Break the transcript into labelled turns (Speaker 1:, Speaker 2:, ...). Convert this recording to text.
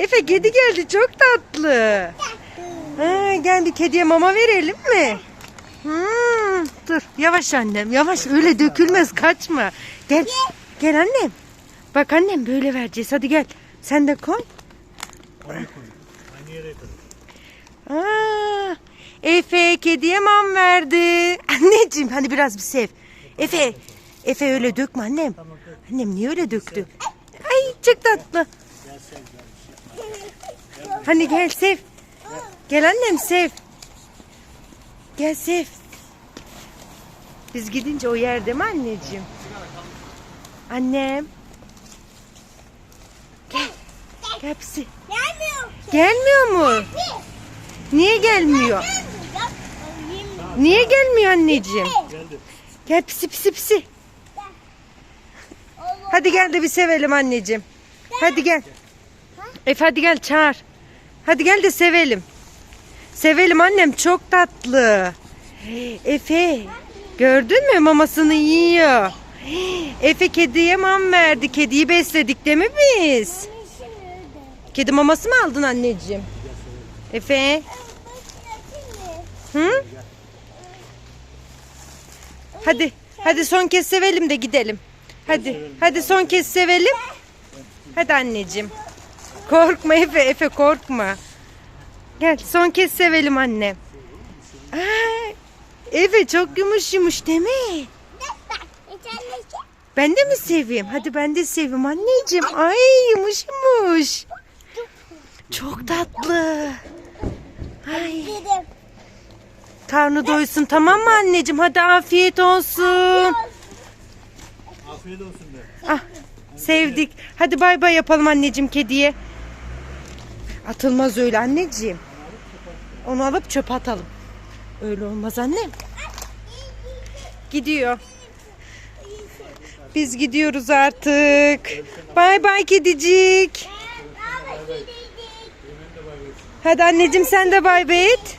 Speaker 1: Efe kedi geldi çok tatlı. Ha, geldi kediye mama verelim mi? Hmm, dur yavaş annem yavaş öyle dökülmez kaçma. Gel gel annem. Bak annem böyle vereceğiz hadi gel. Sen de koy.
Speaker 2: Aynı yere koy.
Speaker 1: Aa, Efe kediye mam verdi. Anneciğim hani biraz bir sev. Efe, Efe öyle dökme annem. Annem niye öyle döktü? Ay çok tatlı. Hani gel sev. Gel annem sev. Gel sev. Biz gidince o yerde mi anneciğim? Annem. Gel. Gel pisi.
Speaker 3: Gelmiyor.
Speaker 1: Mu? Niye gelmiyor? Niye gelmiyor anneciğim? Gel pisi pisi pisi. Hadi gel de bir sevelim anneciğim. Hadi gel. Efe hadi gel çağır. Hadi gel de sevelim. Sevelim annem çok tatlı. Efe gördün mü mamasını yiyor. Efe kediye mam verdi. Kediyi besledik değil mi biz? Kedi maması mı aldın anneciğim? Efe? Hı? Hadi, hadi son kez sevelim de gidelim. Hadi, hadi son kez sevelim. Hadi anneciğim. Korkma Efe, Efe korkma. Gel son kez sevelim annem. Aa, Efe çok yumuş yumuş değil mi? Ben de mi seveyim? Hadi ben de seveyim anneciğim. Ay yumuş yumuş. Çok tatlı. Ay. Karnı doysun tamam mı anneciğim? Hadi afiyet olsun.
Speaker 2: Afiyet olsun de.
Speaker 1: Ah, sevdik. Hadi bay bay yapalım anneciğim kediye. Atılmaz öyle anneciğim. Onu alıp çöpe atalım. Öyle olmaz annem. Gidiyor. Biz gidiyoruz artık. Bay bay kedicik. Hadi anneciğim sen de bay bay et.